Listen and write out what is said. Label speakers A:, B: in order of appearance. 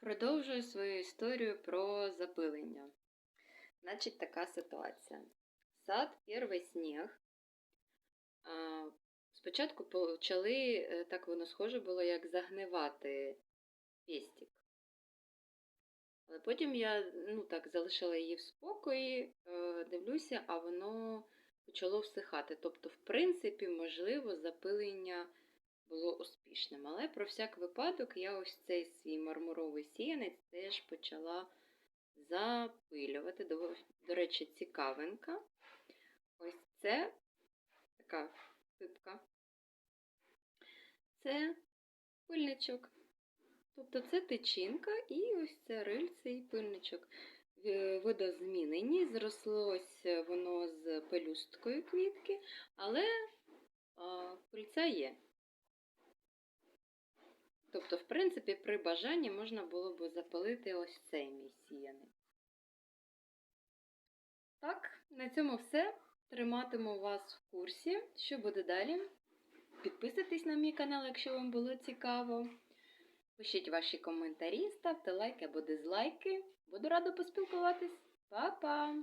A: Продовжую свою історію про запилення. Значить, така ситуація. Сад перший сніг. Спочатку почали, е, так воно схоже було, як загнивати пестик. Але потім я ну, так, залишила її в спокої, е, дивлюся, а воно почало всихати. Тобто, в принципі, можливо, запилення було успішним. Але про всяк випадок я ось цей свій мармуровий сіянець теж почала запилювати. До, до речі, цікавинка. Ось це така пипка. Це пильничок. Тобто це тичинка і ось це рильце і пильничок. В- Видозмінені, зрослось воно з пелюсткою квітки, але пильця є. Тобто, в принципі, при бажанні можна було б запалити ось цей мій сіянець. Так, на цьому все. Триматиму вас в курсі, що буде далі. Підписуйтесь на мій канал, якщо вам було цікаво. Пишіть ваші коментарі, ставте лайки або дизлайки. Буду рада поспілкуватись. Па-па!